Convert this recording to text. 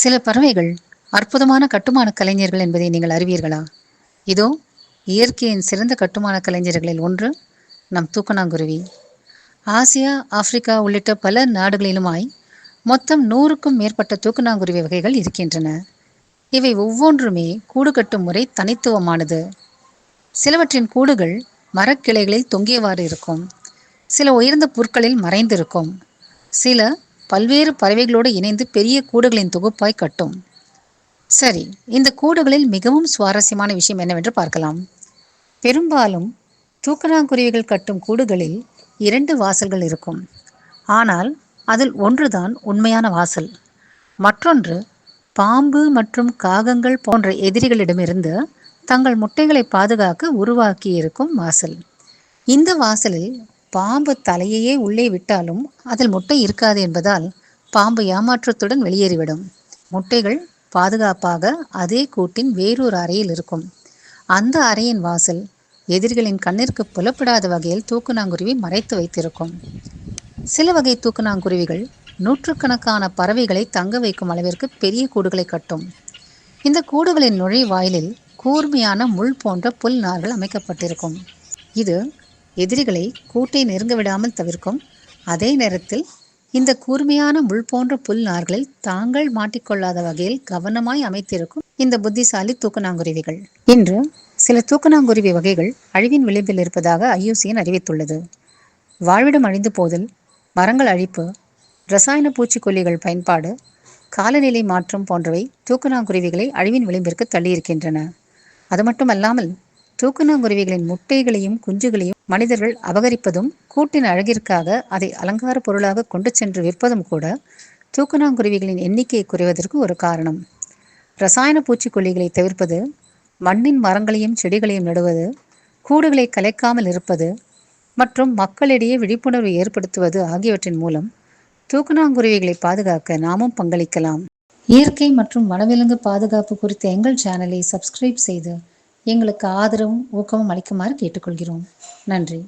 சில பறவைகள் அற்புதமான கட்டுமான கலைஞர்கள் என்பதை நீங்கள் அறிவீர்களா? இதோ இயற்கையின் சிறந்த கட்டுமான கலைஞர்களில் ஒன்று நம் தூக்கணாங்குருவி. ஆசியா ஆப்பிரிக்கா உள்ளிட்ட பல நாடுகளிலுமாய் மொத்தம் நூறுக்கும் மேற்பட்ட தூக்கணாங்குருவி வகைகள் இருக்கின்றன. இவை ஒவ்வொன்றுமே கூடு கட்டும் முறை தனித்துவமானது. சிலவற்றின் கூடுகள் மரக்கிளைகளில் தொங்கியவாறு இருக்கும். சில உயர்ந்த புற்களில் மறைந்திருக்கும். சில பல்வேறு பறவைகளோடு இணைந்து பெரிய கூடுகளின் தொகுப்பாய் கட்டும். சரி இந்த கூடுகளில் மிகவும் சுவாரஸ்யமான விஷயம் என்னவென்று பார்க்கலாம். பெரும்பாலும் தூக்கணாங்குருவிகள் கட்டும் கூடுகளில் இரண்டு வாசல்கள் இருக்கும். ஆனால் அதில் ஒன்றுதான் உண்மையான வாசல். மற்றொன்று பாம்பு மற்றும் காகங்கள் போன்ற எதிரிகளிடமிருந்து தங்கள் முட்டைகளை பாதுகாக்க உருவாக்கியிருக்கும் வாசல். இந்த வாசலில் பாம்பு தலையையே உள்ளே விட்டாலும் அதில் முட்டை இருக்காது என்பதால் பாம்பு ஏமாற்றத்துடன் வெளியேறிவிடும். முட்டைகள் பாதுகாப்பாக அதே கூட்டின் வேறொரு அறையில் இருக்கும். அந்த அறையின் வாசல் எதிரிகளின் கண்ணிற்கு புலப்படாத வகையில் தூக்குநாங்குருவி மறைத்து வைத்திருக்கும். சில வகை தூக்குநாங்குருவிகள் நூற்றுக்கணக்கான பறவைகளை தங்க வைக்கும் அளவிற்கு பெரிய கூடுகளை கட்டும். இந்த கூடுகளின் நுழைவாயிலில் கூர்மையான முள் போன்ற புல் நார்கள் அமைக்கப்பட்டிருக்கும். இது எதிரிகளை கூட்டை நெருங்க விடாமல் தவிர்க்கும். அதே நேரத்தில் இந்த கூர்மையான முள் போன்ற புல் நார்களில் தாங்கள் மாட்டிக்கொள்ளாத வகையில் கவனமாய் அமைத்திருக்கும் இந்த புத்திசாலி தூக்கணாங்குருவிகள். இன்று சில தூக்கணாங்குருவி வகைகள் அழிவின் விளிம்பில் இருப்பதாக ஐயூசியன் அறிவித்துள்ளது. வாழ்விடம் அழிந்து போதல் மரங்கள் அழிப்பு ரசாயன பூச்சிக்கொல்லிகள் பயன்பாடு காலநிலை மாற்றம் போன்றவை தூக்கணாங்குருவிகளை அழிவின் விளிம்பிற்கு தள்ளியிருக்கின்றன. அது மட்டுமல்லாமல் தூக்குநாங்குருவிகளின் முட்டைகளையும் குஞ்சுகளையும் மனிதர்கள் அபகரிப்பதும் கூட்டின் அழகிற்காக அதை அலங்கார பொருளாக கொண்டு சென்று விற்பதும் கூட தூக்கணாங்குருவிகளின் எண்ணிக்கை குறைவதற்கு ஒரு காரணம். ரசாயன பூச்சிக்கொல்லிகளை தவிர்ப்பது மண்ணின் மரங்களையும் செடிகளையும் நடுவது கூடுகளை கலைக்காமல் இருப்பது மற்றும் மக்களிடையே விழிப்புணர்வு ஏற்படுத்துவது ஆகியவற்றின் மூலம் தூக்குநாங்குருவிகளை பாதுகாக்க நாமும் பங்களிக்கலாம். இயற்கை மற்றும் வனவிலங்கு பாதுகாப்பு குறித்த எங்கள் சேனலை சப்ஸ்கிரைப் செய்து எங்களுக்கு ஆதரவும் ஊக்கமும் அளிக்குமாறு கேட்டுக்கொள்கிறோம். நன்றி.